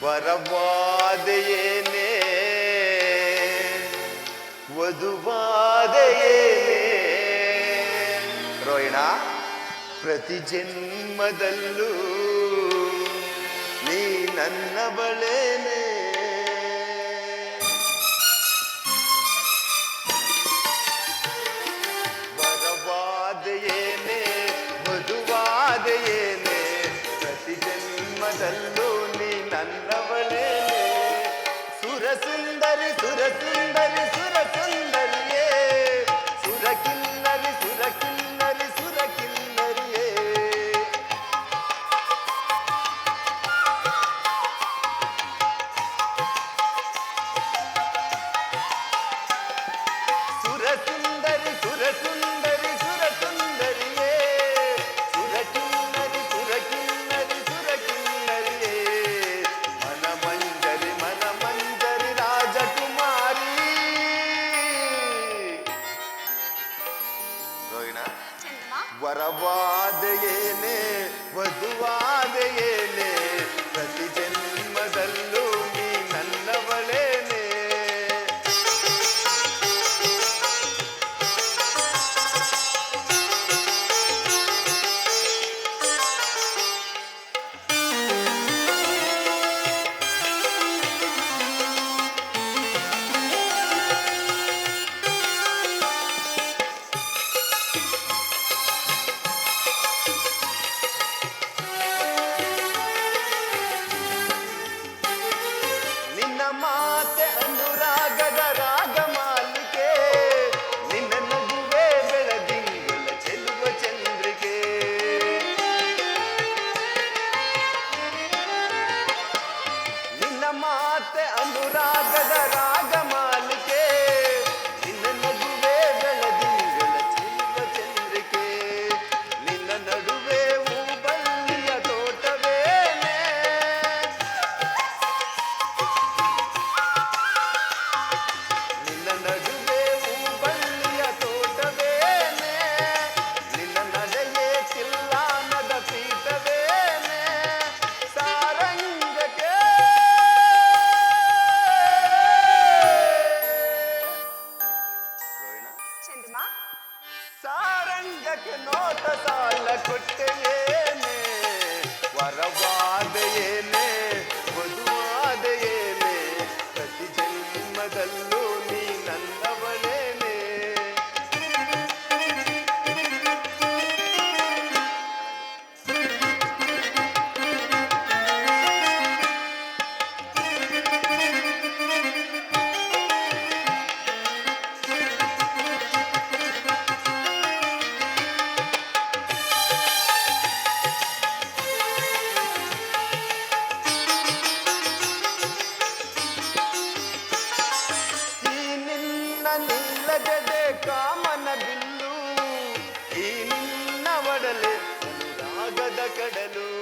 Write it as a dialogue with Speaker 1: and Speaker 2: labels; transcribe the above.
Speaker 1: ವರವಾದೆಯೇನೇ ವಧುವಾದೆಯೇನೇ? ರೋಹಿಣ ಪ್ರತಿ ಜನ್ಮದಲ್ಲೂ ನೀ ನನ್ನ ಬಳೆನೇ ವರವಾದೆಯೇನೆ? ಮಧುವಾದೆಯೇನೆ ಪ್ರತಿ ಜನ್ಮದಲ್ಲೂ ನೀ ಸುರಸುಂದರಿ ಸುರಸುಂದರಿ ಸುರ ಸುಂದರಿ ಸುರ చదివిన వరవాదయేనే వధువాదయేనే ಕೊಟ್ಟೆಯೇನೆ ವರವಾದೆಯೇನೇ கடலூர்